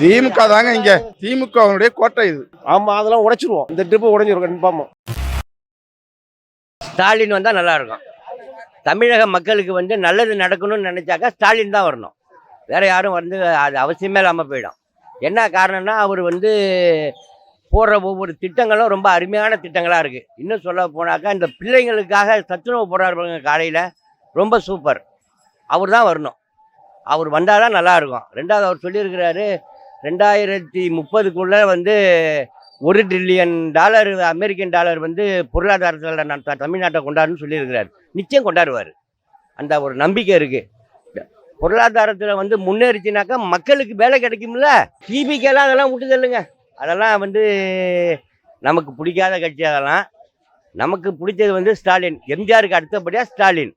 திமுக தாங்க இங்க. திமுகவுடைய கோட்டை இது. ஆமா அதெல்லாம் உடைச்சிருவோம். இந்த ட்ரிப்பு உடைஞ்சிரும் கன்ஃபார்மா ஸ்டாலின் வந்தால் நல்லா இருக்கும். தமிழக மக்களுக்கு வந்து நல்லது நடக்கணும்னு நினைச்சாக்கா ஸ்டாலின் தான் வரணும். வேற யாரும் வந்து அது அவசியமே இல்லாமல் போயிடும். என்ன காரணம்னா அவர் வந்து போடுற ஒவ்வொரு திட்டங்களும் ரொம்ப அருமையான திட்டங்களாக இருக்குது இன்னும் சொல்ல போனாக்கா இந்த பிள்ளைங்களுக்காக சத்துணவு போடுறாருங்க காலையில். ரொம்ப சூப்பர். அவர் தான் வரணும். அவர் வந்தால் தான் நல்லா இருக்கும். ரெண்டாவது அவர் சொல்லியிருக்கிறாரு ரெண்டாயிரத்தி முப்பதுக்குள்ளே வந்து ஒரு ட்ரில்லியன் டாலர் அமெரிக்கன் டாலர் வந்து பொருளாதாரத்தில் நான் தமிழ்நாட்டை கொண்டாடுன்னு சொல்லியிருக்கிறார். நிச்சயம் கொண்டாடுவார். அந்த ஒரு நம்பிக்கை இருக்குது பொருளாதாரத்தில் வந்து முன்னேறிச்சுனாக்கா மக்களுக்கு வேலை கிடைக்கும்ல? டிபிக்கெல்லாம் அதெல்லாம் விட்டு தள்ளுங்க. அதெல்லாம் வந்து நமக்கு பிடிக்காத கட்சி அதெல்லாம். நமக்கு பிடிச்சது வந்து ஸ்டாலின். எம்ஜிஆருக்கு அடுத்தபடியாக ஸ்டாலின்.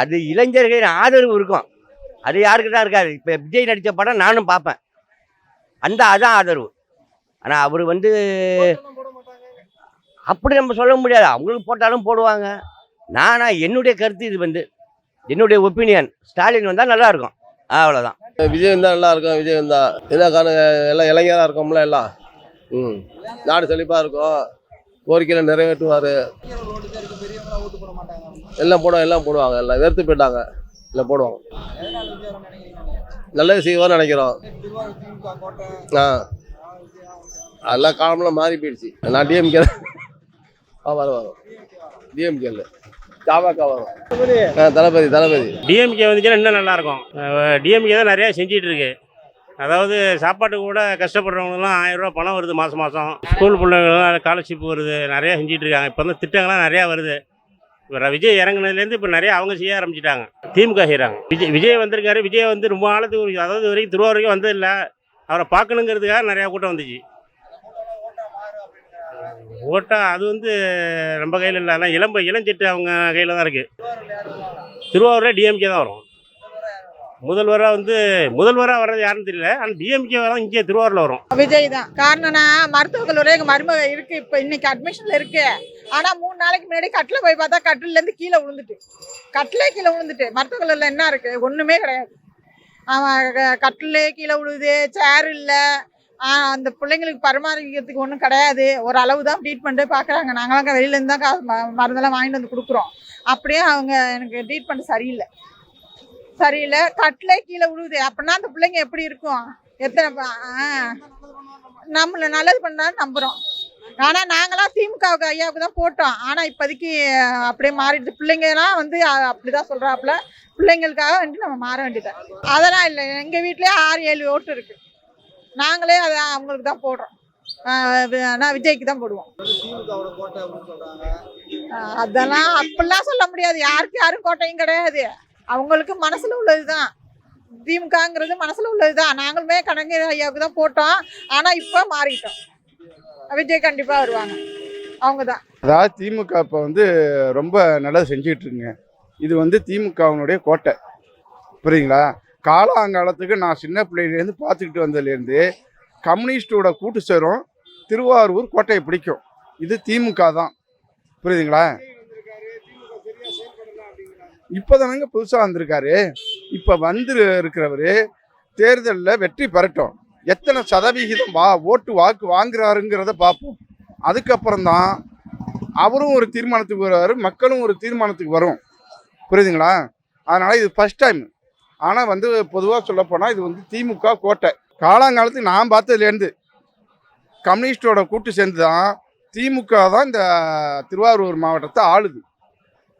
அது இளைஞர்களின் ஆதரவு இருக்கும். அது யாருக்கு தான் இருக்காது. இப்போ விஜய் நடித்த படம் நானும் பார்ப்பேன். அந்த அதான் ஆதரவு. ஆனால் அவர் வந்து அப்படி நம்ம சொல்ல முடியாது. அவங்களுக்கு போட்டாலும் போடுவாங்க. நானா என்னுடைய கருத்து இது வந்து. என்னுடைய ஒப்பீனியன். ஸ்டாலின் வந்தால் நல்லா இருக்கும். அவ்வளோதான் விஜய் வந்தா நல்லா இருக்கும். விஜய் வந்தா என்ன காரணம்? எல்லாம் இளைஞராக இருக்கோம்ல எல்லாம். ம். நாடு செழிப்பாக இருக்கும். கோரிக்கையில் நிறைவேற்றுவார். எல்லாம் போடுவாங்க எல்லாம் போடுவாங்க. எல்லாம் வெறுத்து போயிட்டாங்க. இல்லை போடுவாங்க. நல்லது செய்வார்னு நினைக்கிறோம். ஆ. அதெல்லாம் காலமெல்லாம் மாறி போயிடுச்சு. நான் டிஎம்கே ஆ வரும் வரும். டிஎம்கேல தாவாக்கா வரும். ஆ தளபதி தளபதி. டிஎம்கே வந்துச்சுன்னா இன்னும் நல்லாயிருக்கும். டிஎம்கே தான் நிறையா செஞ்சிட்டு இருக்கு அதாவது சாப்பாட்டு கூட கஷ்டப்படுறவங்களுக்குலாம் ஆயிரம் ரூபா பணம் வருது மாதம் மாதம் ஸ்கூல் பிள்ளைங்களாம் ஸ்காலர்ஷிப் வருது நிறையா செஞ்சிட்டு இருக்காங்க இப்போ வந்து திட்டங்கள்லாம் நிறையா வருது. விஜய் இறங்குனதுலேருந்து இப்போ நிறைய அவங்க செய்ய ஆரம்பிச்சிட்டாங்க. திமுக செய்கிறாங்க விஜய் விஜய் வந்திருக்காரு. விஜய் வந்து ரொம்ப நாளத்துக்கு அதாவது வரைக்கும் திருவாரூர் வரைக்கும் வந்ததில்லை. அவரை பார்க்கணுங்கிறதுக்காக நிறையா கூட்டம் வந்துச்சு. ஓட்டா அது வந்து நம்ம கையில் இல்லை. ஆனால் இளம்ப இளஞ்சிட்டு அவங்க கையில் தான் இருக்குது திருவாரூரில் டிஎம்கே தான் வரும். முதல்வராக வந்து முதல்வராக வர்றது யாருன்னு தெரியல ஆனால் டிஎம்கே வரும் இங்கே திருவாரூரில் வரும். விஜய் தான். காரணம்னா மருத்துவக் கல்லூரி எங்கள் மருமக இருக்கு இப்போ இன்னைக்கு அட்மிஷன்ல இருக்கு. ஆனால் மூணு நாளைக்கு முன்னாடி கட்டில் போய் பார்த்தா கட்டிலேருந்து கீழே விழுந்துட்டு. கட்டிலே கீழே விழுந்துட்டு. மருத்துவக் கல்லூரில என்ன இருக்கு? ஒன்றுமே கிடையாது. அவன் க- கட்டிலே கீழே விழுது சேர் இல்லை. அந்த பிள்ளைங்களுக்கு பரிமாறிக்கிறதுக்கு ஒன்றும் கிடையாது. ஒரு அளவு தான் ட்ரீட்மெண்ட்டு பார்க்குறாங்க. நாங்களாம் வெளியிலேருந்து தான் மருந்தெல்லாம் வாங்கிட்டு வந்து கொடுக்குறோம். அப்படியே அவங்க எனக்கு ட்ரீட்மெண்ட் சரியில்லை. சரியில்லை. கட்டிலே கீழே விழுவுது. அப்படின்னா அந்த பிள்ளைங்க எப்படி இருக்கும்? எத்தனை நம்மள நல்லது பண்ணா நம்புறோம். ஆனா நாங்களாம் திமுகவுக்கு ஐயாவுக்கு தான் போட்டோம். ஆனா இப்போதைக்கு அப்படியே மாறிடுது. பிள்ளைங்கலாம் வந்து அஹ், அப்படிதான் சொல்றாப்புல. பிள்ளைங்களுக்காக வந்து நம்ம மாற வேண்டியது. அதெல்லாம் இல்லை. எங்க வீட்லயே ஆறு ஏழு ஓட்டு இருக்கு. நாங்களே அதை அவங்களுக்கு தான் போடுறோம். அஹ், வி- ஆனா விஜய்க்கு தான் போடுவோம். அதெல்லாம் அப்படிலாம் சொல்ல முடியாது. யாருக்கு யாரும் கோட்டையும் கிடையாது. அவங்களுக்கு மனசில் உள்ளதுதான். திமுகங்கிறது மனசில் உள்ளதுதான். நாங்களுமே கலைஞர் ஐயாவுக்கு தான் போட்டோம். ஆனால் இப்போ மாறிட்டோம். விஜய் கண்டிப்பாக வருவாங்க. அவங்க தான் அதாவது திமுக இப்போ வந்து ரொம்ப நல்லது செஞ்சுக்கிட்டு இருக்குங்க இது வந்து திமுகவினுடைய கோட்டை. புரியுங்களா காலாங்காலத்துக்கு நான் சின்ன பிள்ளையிலேருந்து பார்த்துக்கிட்டு வந்ததுலேருந்து கம்யூனிஸ்டோட கூட்டு சேரும் திருவாரூர் கோட்டையை பிடிக்கும். இது திமுக தான். புரியுதுங்களா? இப்போதானங்க புதுசாக வந்திருக்காரு. இப்போ வந்து இருக்கிறவர் தேர்தலில் வெற்றி பெறட்டும். எத்தனை சதவிகிதம் வா ஓட்டு வாக்கு வாங்குறாருங்கிறத பார்ப்போம் அதுக்கப்புறம் தான் அவரும் ஒரு தீர்மானத்துக்கு வருவார் மக்களும் ஒரு தீர்மானத்துக்கு வரும். புரியுதுங்களா? அதனால் இது ஃபஸ்ட் டைம் ஆனால் வந்து பொதுவாக சொல்லப்போனால் இது வந்து திமுக கோட்டை. காலாங்காலத்துக்கு நான் பார்த்ததுலேருந்து கம்யூனிஸ்டோட கூட்டு சேர்ந்து தான் திமுக தான் இந்த திருவாரூர் மாவட்டத்தை ஆளுது.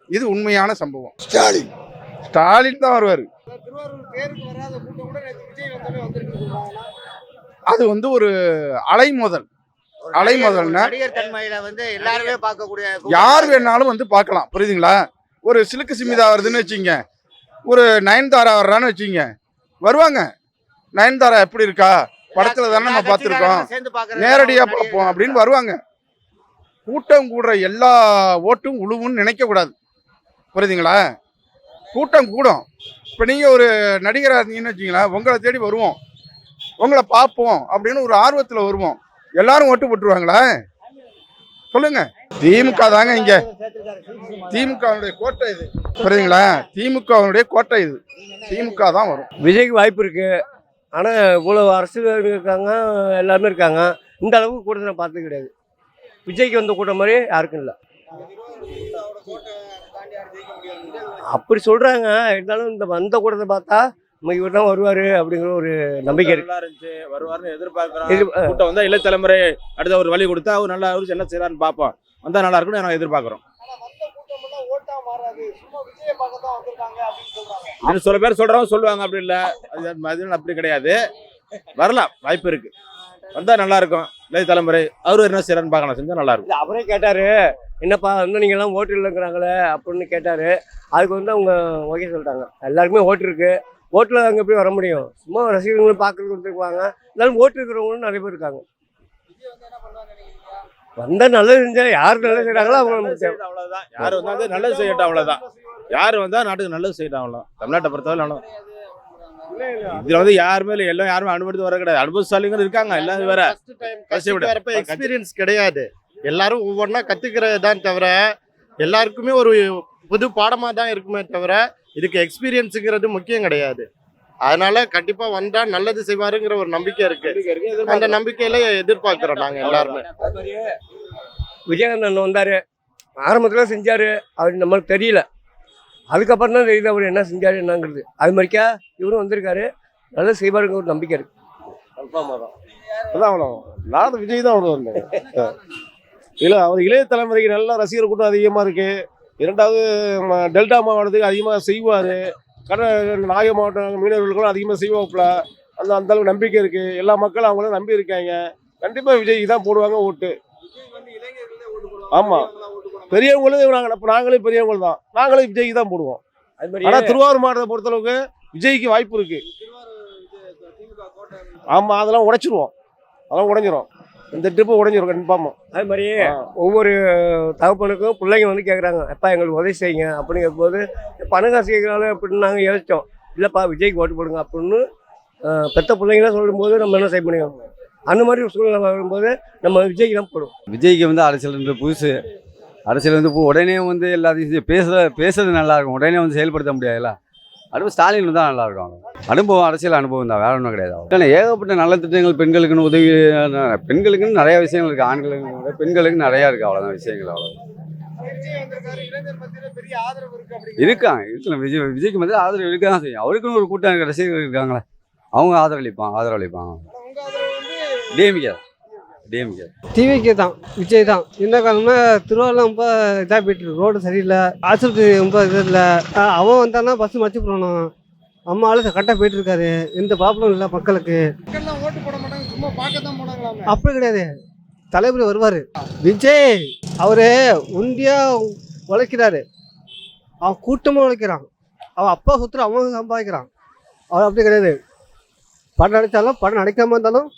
இது உண்மையான சம்பவம். ஸ்டாலின். ஸ்டாலின் தான் வருவார். அது வந்து ஒரு அலைமோதல். அலைமோதல்னா நடிகர் தன்மையில வந்து எல்லாருமே பார்க்கக்கூடிய யார் வேணாலும் வந்து பார்க்கலாம். புரியுதுங்களா? ஒரு சிலுக்கு சிமிதா வருதுன்னு வச்சுங்க. ஒரு நயன்தாரா வர்றான்னு வச்சுங்க. வருவாங்க. நயன்தாரா எப்படி இருக்கா? படத்துல தானே நம்ம பார்த்துருக்கோம். சேர்ந்து பார்க்கறது நேரடியா ஒரு பார்ப்போம் அப்படின்னு வருவாங்க. கூட்டம் கூடுற எல்லா ஓட்டும் உழுவுன்னு நினைக்க கூடாது புரியுதுங்களா? கூட்டம் கூடும். இப்போ நீங்கள் ஒரு நடிகராக இருந்தீங்கன்னு வச்சிங்களேன் உங்களை தேடி வருவோம். உங்களை பார்ப்போம் அப்படின்னு ஒரு ஆர்வத்தில் வருவோம். எல்லாரும் ஓட்டு போட்டுருவாங்களா? சொல்லுங்க. திமுக தாங்க இங்க. திமுகவுடைய கோட்டை இது. புரியுதுங்களா? திமுகவுடைய கோட்டை இது. திமுக தான் வரும். விஜய்க்கு வாய்ப்பு இருக்கு. ஆனால் இவ்வளோ அரசியல் இருக்காங்க எல்லாருமே இருக்காங்க. இந்த அளவுக்கு கூட நான் பார்த்தது கிடையாது. விஜய்க்கு வந்த கூட்டம் மாதிரி யாருக்கும் இல்லை. அப்படி சொல்கிறாங்க இருந்தாலும் இந்த வந்த கூட்டத்தை பார்த்தா நம்ம இவர் தான் வருவார் அப்படிங்கிற ஒரு நம்பிக்கை இருந்துச்சு. வருவார்னு எதிர்பார்க்கிறோம். கூட்டம் வந்தா இளைய தலைமுறை அடுத்த ஒரு வழி கொடுத்தா அவர் நல்லா அவர் என்ன செய்யறான்னு பார்ப்போம். வந்தா நல்லா இருக்கும்னு நாங்கள் எதிர்பார்க்குறோம். அது சில பேர் சொல்றவங்க சொல்லுவாங்க அப்படி இல்லை. அது அப்படி கிடையாது. வரலாம். வாய்ப்பு இருக்கு. வந்தா நல்லா இருக்கும். இளைய தலைமுறை அவரு என்ன செய்யறான்னு பார்க்கலாம். செஞ்சா நல்லா இருக்கும். அவரே கேட்டார். என்னப்பா இன்னும் நீங்கள்லாம் ஓட்டு இல்லைங்கிறாங்களே அப்படின்னு கேட்டார். அதுக்கு வந்து அவங்க ஓகே சொல்லிட்டாங்க. எல்லாருக்குமே ஓட்டு இருக்கு. ஓட்டில் அங்கே எப்படி வர முடியும்? சும்மா ரசிகர்களும் பார்க்கறதுக்கு வந்துருக்குவாங்க இருந்தாலும் ஓட்டு இருக்கிறவங்களும் நிறைய பேர் இருக்காங்க. வந்தால் நல்லது செஞ்சால் யார் நல்லது செய்கிறாங்களோ அவங்க. அவ்வளவுதான் யார் வந்தாலும் நல்லது செய்யட்டும் அவ்வளவுதான். யார் வந்தா நாட்டுக்கு நல்லது செய்யட்டும் அவ்வளவுதான். தமிழ்நாட்டை பொறுத்தவரை நல்லது இதுல வந்து யாருமே இல்லை எல்லாம் யாருமே அனுபவித்து வர கிடையாது. அனுபவசாலிகள் இருக்காங்க எல்லாம் வேற. எக்ஸ்பீரியன்ஸ் கிடையாது. எல்லாரும் ஒவ்வொன்றா கத்துக்கிறது தான் தவிர எல்லாருக்குமே ஒரு புது பாடமா தான் இருக்குமே தவிர இதுக்கு எக்ஸ்பீரியன்ஸுங்கிறது முக்கியம் கிடையாது. அதனால கண்டிப்பா வந்தா நல்லது செய்வாருங்கிற ஒரு நம்பிக்கை இருக்கு. அந்த நம்பிக்கையில எதிர்பார்க்கிறோம் நாங்க எல்லாருமே. விஜயகாந்த் அண்ணன் வந்தார். ஆரம்பத்தில் செஞ்சார். அவர் நம்மளுக்கு தெரியல. அதுக்கப்புறம் தான் தெரியுது அவர் என்ன செஞ்சார் என்னங்கிறது. அது மாதிரிக்கா இவரும் வந்திருக்காரு. நல்லா செய்வாருங்கிற ஒரு நம்பிக்கை இருக்கு. கன்ஃபார்மாக தான் அதான் அவ்வளோ நானும் விஜய் தான் வருவார் இல்லை அவர் இளைய தலைமுறைக்கு நல்ல ரசிகர் கூட்டம் அதிகமாக இருக்கு. இரண்டாவது டெல்டா மாவட்டத்துக்கு அதிகமாக செய்வார். கட நாகை மாவட்டம் மீனவர்களுக்கும் அதிகமாக செய்வாப்புல. அந்த அந்த அளவுக்கு நம்பிக்கை இருக்கு. எல்லா மக்களும் அவங்கள நம்பி இருக்காங்க. கண்டிப்பாக விஜய்க்கு தான் போடுவாங்க ஓட்டு. ஆமாம் பெரியவங்களும் நாங்கள் இப்போ நாங்களே பெரியவங்க தான். நாங்களே விஜய்க்கு தான் போடுவோம். அது மாதிரி ஆனால் திருவாரூர் மாவட்டத்தை பொறுத்தளவுக்கு விஜய்க்கு வாய்ப்பு இருக்கு. ஆமாம் அதெல்லாம் உடைச்சிருவோம். அதெல்லாம் உடைஞ்சிரும். இந்த ட்ரிப்பு உடைஞ்சிரும் கன்ஃபார்மா அது மாதிரி ஒவ்வொரு தகப்பனுக்கும் பிள்ளைங்க வந்து கேட்குறாங்க அப்பா எங்களுக்கு உதவி செய்யுங்க அப்படின்னு கேட்கும்போது பணம் காசு கேட்குறாங்க அப்படின்னு நாங்கள் யோசித்தோம் இல்லைப்பா விஜய்க்கு ஓட்டு போடுங்க அப்படின்னு பெத்த பிள்ளைங்களாம் சொல்லும்போது நம்ம என்ன செய்ய முடியும் அந்த மாதிரி ஒரு சூழ்நிலை வரும்போது நம்ம விஜய்க்கு தான் போடுவோம். விஜய்க்கு வந்து அரசியல் வந்து புதுசு. அரசியல் வந்து உடனே வந்து எல்லாத்தையும் பேச பேசுறது நல்லா இருக்கும். உடனே வந்து செயல்படுத்த முடியாதுல்ல? அடுப்பு ஸ்டாலின் தான் நல்லா இருக்கும் அனுபவம் அரசியல் அனுபவம் தான் வேற ஒன்றும் கிடையாது ஏன்னா ஏகப்பட்ட நல்ல திட்டங்கள் பெண்களுக்குன்னு உதவி பெண்களுக்குன்னு நிறைய விஷயங்கள் இருக்குது ஆண்களுக்கு விட பெண்களுக்கு நிறையா இருக்குது அவ்வளோதான் விஷயங்கள் அவ்வளோ இருக்காங்க இருக்கலாம் விஜய் விஜய்க்கு வந்து ஆதரவு இருக்க தான் செய்யும். அவருக்குன்னு ஒரு கூட்டம் இருக்க ரசிகர்கள் இருக்காங்களே. அவங்க ஆதரவளிப்பாங்க ஆதரவளிப்பாங்க. DMK DMK. டிவிக்கு தான் விஜய் தான். இந்த காலமே திருவாரூர் ரொம்ப இதாக போயிட்டு ரோடு சரியில்லை ஆஸ்பத்திரி ரொம்ப இது இல்லை. அவன் வந்தானா பஸ் மச்சு போடணும். அம்மா ஆளு கரெக்டாக போயிட்டு இருக்காரு. எந்த ப்ராப்ளம் இல்லை மக்களுக்கு. ஓட்டு போட மாட்டாங்க சும்மா பார்க்க தான் அப்படி கிடையாது. தலைவர் வருவார். விஜய் அவரு உண்டியா உழைக்கிறாரு. அவன் கூட்டமாக உழைக்கிறான். அவன் அப்பா சுத்துற அவன் சம்பாதிக்கிறான். அவர் அப்படி கிடையாது. படம் நடித்தாலும் படம் நடிக்காம இருந்தாலும்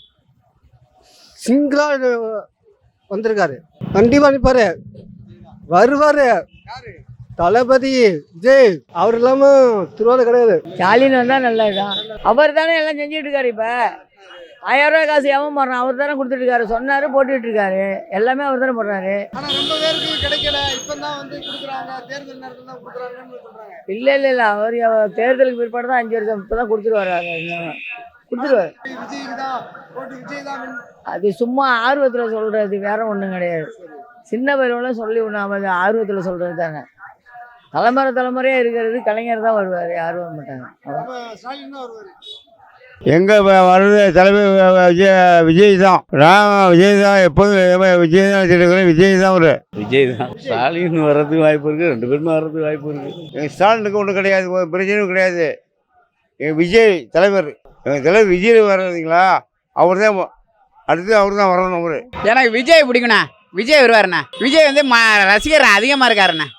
சிங்கிளாக வந்திருக்காரு. கண்டிப்பாக நிற்பாரு வருவார். தளபதி விஜய் அவர் இல்லாமல் திருவாரூர் கிடையாது. ஸ்டாலின் வந்தால் நல்லதுதான் அவர் தானே எல்லாம் செஞ்சுட்டு இருக்காரு இப்போ. ஆயிரம் ரூபாய் காசு எவன் போடுறான். அவர் தானே கொடுத்துட்டு இருக்காரு சொன்னாரு போட்டுட்டு இருக்காரு எல்லாமே அவர் தானே போடுறாரு. ஆனா ரொம்ப பேருக்கு கிடைக்கல. இப்பதான் வந்து கொடுக்குறாங்க. தேர்தல் நேரத்துல தான் கொடுக்குறாங்கன்னு சொல்றாங்க. இல்லை இல்லை இல்லை. அவர் அவர் தேர்தலுக்கு பிற்பாடு தான் அஞ்சு வருஷம் இப்போ தான் கொடுத்துருவாரு கொடுத்துருவாரு. அது சும்மா ஆர்வத்தில் சொல்கிறது வேற ஒன்றும் கிடையாது. சின்ன பருவம்லாம் சொல்லி ஆகாது ஆர்வத்தில் சொல்கிறது தானே. தலைமுறை தலைமுறையாக இருக்கிறது கலைஞர் தான் வருவார் யாரும் வர மாட்டாங்க. எங்கே வர்றது தலைவர் விஜய் விஜய் தான். நான் விஜய் தான் எப்போதும் விஜய் தான் வச்சுருக்கிறேன் விஜய் தான் ஒரு விஜய் தான். ஸ்டாலின் வர்றதுக்கு வாய்ப்பு இருக்குது ரெண்டு பேருமே வர்றதுக்கு வாய்ப்பு இருக்குது எங்கள் ஸ்டாலினுக்கு ஒன்றும் கிடையாது பிரச்சனையும் கிடையாது. எங்கள் விஜய் தலைவர். எனக்கு தலைவர் விஜய் வர்றதுங்களா அவர் தான் அடுத்து அவர் தான் வரணும் அவர். எனக்கு விஜய் பிடிக்குண்ணா விஜய் வருவாருண்ணா. விஜய் வந்து ம ரசிகர் அதிகமாக இருக்காருண்ணா.